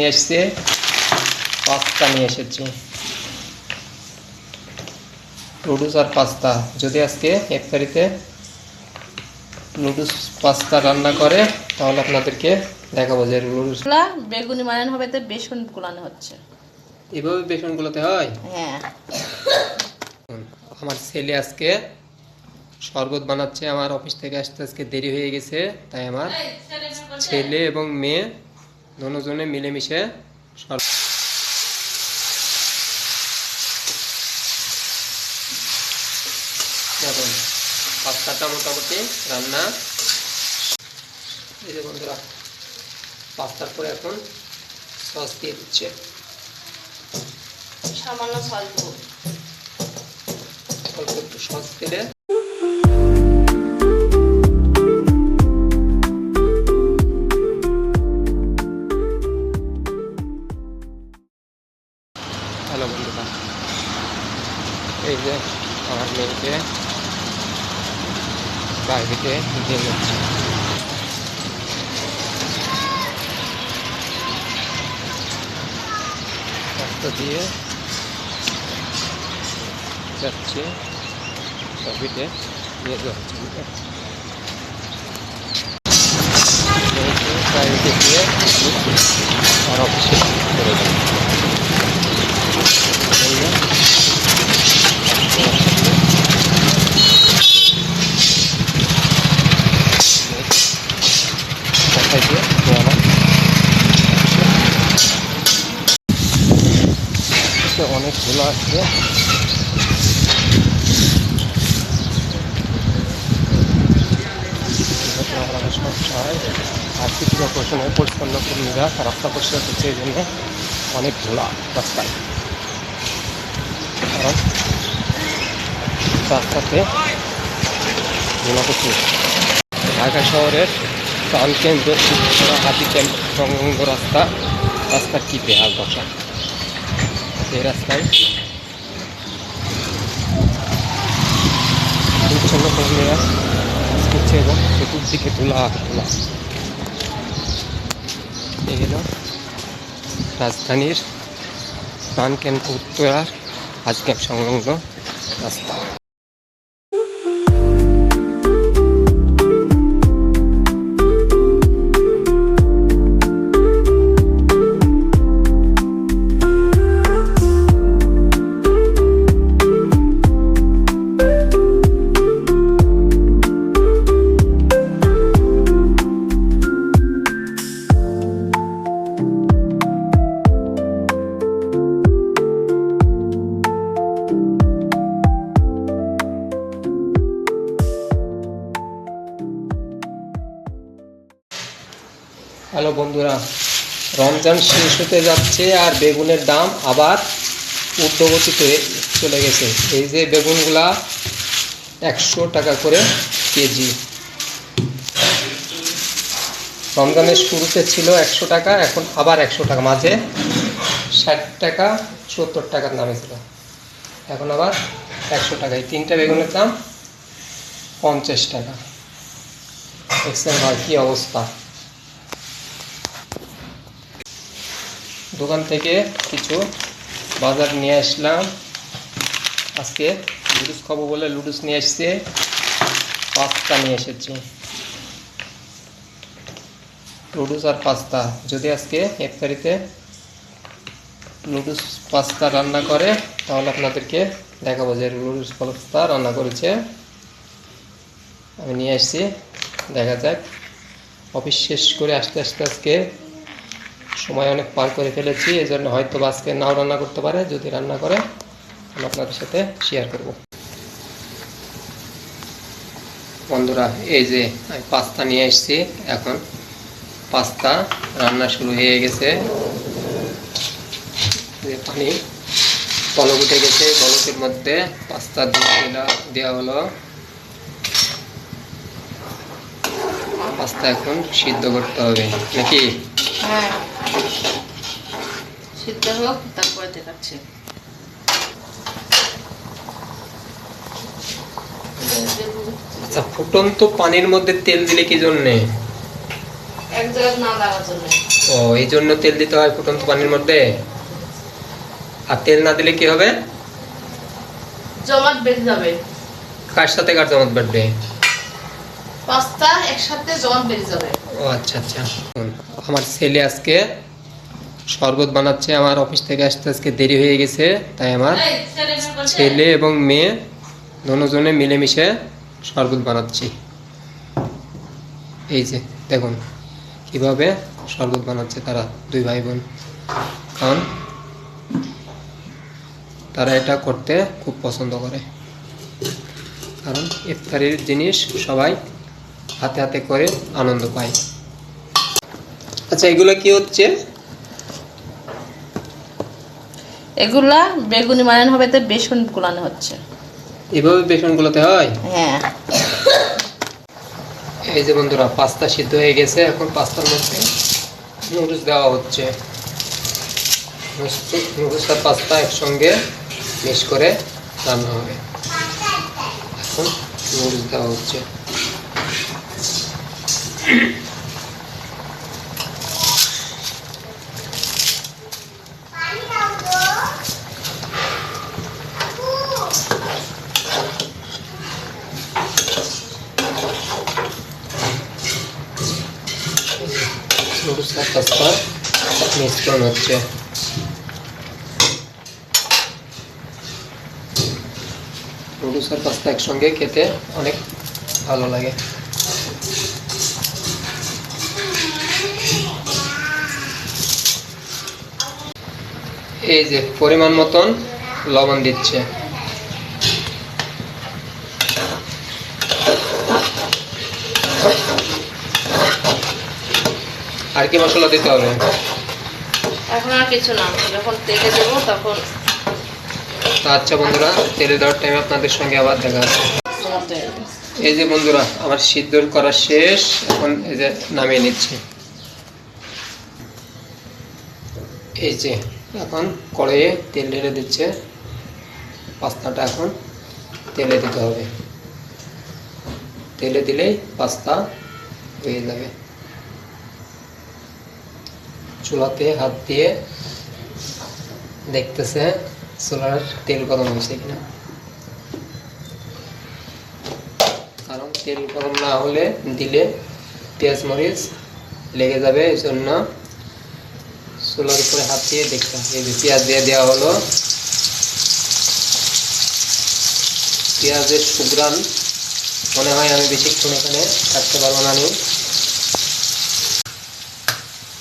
নিয়ে এসছে। পাস্তা নিয়ে এসেছি। নুডলস আর পাস্তা। যদি আজকে ইফতারিতে নুডলস পাস্তা রান্না করে তাহলে আপনাদেরকে দেখাবো যে নুডলস বেগুনি বানানো হবে তো বেসন গুলানো হচ্ছে। এভাবে বেসনগুলোতে হয়? হ্যাঁ। আমার ছেলে আজকে শরবত বানাচ্ছে আমার অফিস থেকে আসতে আজকে দেরি হয়ে গেছে তাই আমার ছেলে এবং মেয়ে দুজনে মিলেমিশে দেখুন পাস্তাটা মোটামুটি রান্না এই যে বন্ধুরা পাস্তার পরে এখন সস দিয়ে দিচ্ছে সামান্য সল্প অল্প একটু সস দিলে যে, আমার মেয়েকে বাইরেতে দিয়ে যাচ্ছে। রাস্তা দিয়ে যাচ্ছে, ছবিতে নিয়ে যাচ্ছে বাইরেতে গিয়ে আর অফিসে করে দেবে সবসময় আর কিছু পরিচ্ছন্ন রাস্তা পরিষ্কার করছে এই জন্য অনেক ধোলা রাস্তায় কারণ রাস্তাতে ধুলা প্রচুর ঢাকা শহরের প্রাণকেন্দ্র উত্তরা হাতি রাস্তা রাস্তার কি বেহাল দশা এই রাস্তায়। পরিচ্ছন্ন কর্মীরা কাজ করছে এবং চতুর্দিকে তোলা তোলা। এই হলো রাজধানীর প্রাণকেন্দ্র উত্তরার আজকে সংলগ্ন রাস্তা। হ্যালো বন্ধুরা, রমজান শেষ হতে যাচ্ছে আর বেগুনের দাম আবার ঊর্ধ্বগতিতে চলে গেছে। এই যে বেগুনগুলা একশো টাকা করে কেজি। রমজানের শুরুতে ছিল একশো টাকা, এখন আবার একশো টাকা, মাঝে ষাট টাকা, সত্তর টাকার নামে ছিল। এখন আবার একশো টাকা, এই তিনটা বেগুনের দাম পঞ্চাশ টাকা। দেখছেন ভাই কী অবস্থা। দোকান থেকে কিছু বাজার নিয়ে আসলাম। আজকে লুডুস খাব বলে লুডুস নিয়ে এসছে। পাস্তা নিয়ে এসেছি। লুডুস আর পাস্তা। যদি আজকে ইফতারিতে লুডুস পাস্তা রান্না করে, তাহলে আপনাদেরকে দেখাবো যে লুডুস পাস্তা রান্না করেছে। আমি নিয়ে আসছি, দেখা যাক। অফিস শেষ করে আস্তে আস্তে আজকে সময় অনেক পার করে ফেলেছি এই জন্য হয়তো আজকে নাও রান্না করতে পারে, যদি রান্না করে, আমি আপনাদের সাথে শেয়ার করব। বন্ধুরা, এই যে আমি পাস্তা নিয়ে এসেছি, এখন পাস্তা রান্না শুরু হয়ে গেছে। যে পানি, বলক উঠে গেছে, বলকের মধ্যে পাস্তা দেওয়া হলো। পাস্তা এখন সিদ্ধ করতে হবে, নাকি? হ্যাঁ। সিদ্ধ হোক তারপরে দেখাচ্ছি। আচ্ছা ফুটন্ত পানির মধ্যে তেল দিলে কি জন্যে? এক জায়গায় না লাগার জন্য। ও এই জন্য তেল দিতে হয় ফুটন্ত পানির মধ্যে? আর তেল না দিলে কি হবে? জমাট বেঁধে যাবে। কার সাথে কার জমাত বাড়বে পাস্তা একসাথে জমাট বেঁধে যাবে। ও আচ্ছা আচ্ছা। আমার ছেলে আজকে শরবত বানাচ্ছে আমার অফিস থেকে আসতে আজকে দেরি হয়ে গেছে তাই আমার ছেলে এবং মেয়ে দুজনে মিলেমিশে শরবত বানাচ্ছি। এই যে দেখুন কীভাবে শরবত বানাচ্ছে তারা দুই ভাই বোন কারণ তারা এটা করতে খুব পছন্দ করে। কারণ ইফতারির জিনিস সবাই হাতে হাতে করে আনন্দ পায়। আচ্ছা এগুলো কি হচ্ছে? এগুলা বেগুনি বানানো হবে তো বেসন গুলানো হচ্ছে। এভাবে বেসনগুলোতে হয়? হ্যাঁ। এই যে বন্ধুরা পাস্তা সিদ্ধ হয়ে গেছে এখন পাস্তার মধ্যে নুডলস দেওয়া হচ্ছে। নুডলস আর পাস্তা একসঙ্গে মিক্স করে রান্না হবে। এখন নুডলস দেওয়া হচ্ছে। আর পাস্তা মিশ্রণ হচ্ছে আর পাস্তা একসঙ্গে খেতে অনেক ভালো লাগে এই যে পরিমাণ মতন লবণ দিচ্ছে। আর কি মশলা দিতে হবে? এখন আর কিছু না। যখন তেলে দেবো তখন তো আচ্ছা বন্ধুরা তেলে দেওয়ার টাইমে আপনাদের সঙ্গে আবার দেখা জমাতে এই যে বন্ধুরা আমার সিদ্ধ করা শেষ। এখন এই যে নামিয়ে নিচ্ছি। এই যে এখন কড়াইয়ে তেল ঢেলে দিচ্ছে। পাস্তাটা এখন তেলে দিতে হবে। তেলে দিলেই পাস্তা হয়ে যাবে। চুলাতে হাত দিয়ে দেখতেছে চুলার তেল গরম হয়েছে কিনা। কারণ তেল গরম না হলে দিলে পেঁয়াজ মরিচ লেগে যাবে, এই জন্য চুলার উপরে হাত দিয়ে দেখতে হবে। এই যে পেঁয়াজ দিয়ে দেওয়া হলো। পেঁয়াজের সুগ্রান মনে হয় আমি বেশিক্ষণ এখানে থাকতে পারব না আমি।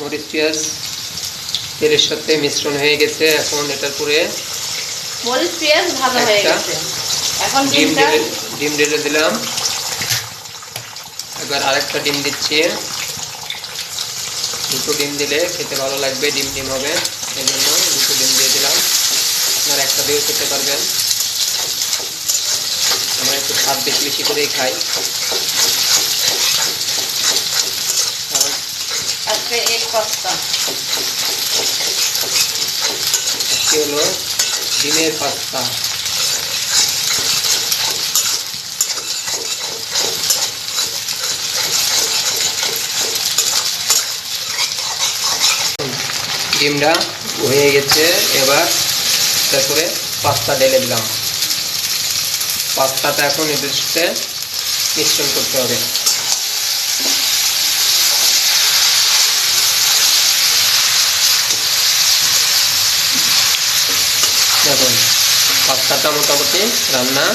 মরিচ পেঁয়াজ তেলের সাথে মিশ্রণ হয়ে গেছে। এখন এটার পরে মরিচ পেঁয়াজ ভালো হয়ে গেছে। এখন ডিম ডিম ঢেলে দিলাম। এবার আরেকটা ডিম দিচ্ছি। দুটো ডিম দিলে খেতে ভালো লাগবে ডিম ডিম হবে। এই জন্য দুটো ডিম দিয়ে দিলাম। আপনারা একটা দিয়েও খেতে পারবেন। আমরা একটু স্বাদ বেশি বেশি করেই খাই। আজকে এক পাস্তা। হলো ডিমের পাস্তা। ডিমটা হয়ে গেছে, এবার তারপরে পাস্তা ঢেলে দিলাম। পাস্তাটা এখন এদের সাথে মিশ্রণ করতে হবে দেখুন পাস্তাটা মোটামুটি রান্না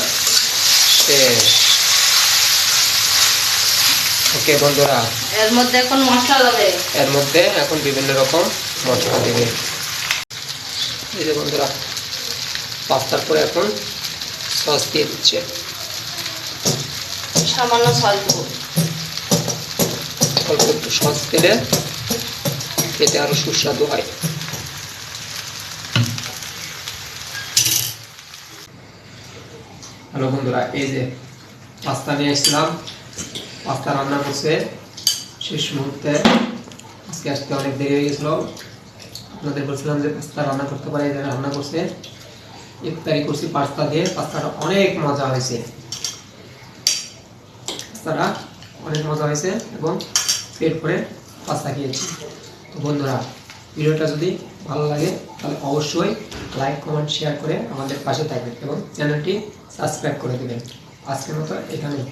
শেষ। ওকে বন্ধুরা এর মধ্যে এখন মশলা দেবে। এর মধ্যে এখন বিভিন্ন রকম মশলা দেবে। এই যে বন্ধুরা পাস্তার পরে এখন সস দিয়ে দিচ্ছে। সামান্য দেবো। অল্প একটু সস দিলে খেতে আরও সুস্বাদু হয়। হ্যালো বন্ধুরা, এই যে পাস্তা নিয়ে এসেছিলাম, পাস্তা রান্না করছে। শেষ মুহূর্তে আজকে আসতে অনেক দেরি হয়ে গেছিল। আপনাদের বলছিলাম যে পাস্তা রান্না করতে পারে যে রান্না করছে। ইফতারি করছি পাস্তা দিয়ে, পাস্তাটা অনেক মজা হয়েছে। পাস্তাটা অনেক মজা হয়েছে এবং পেট করে পাস্তা খেয়েছি। তো বন্ধুরা, ভিডিওটা যদি ভালো লাগে, তাহলে অবশ্যই লাইক কমেন্ট শেয়ার করে আমাদের পাশে থাকবেন এবং চ্যানেলটি সাবস্ক্রাইব করে দেবেন। আজকের মতো এখানেই।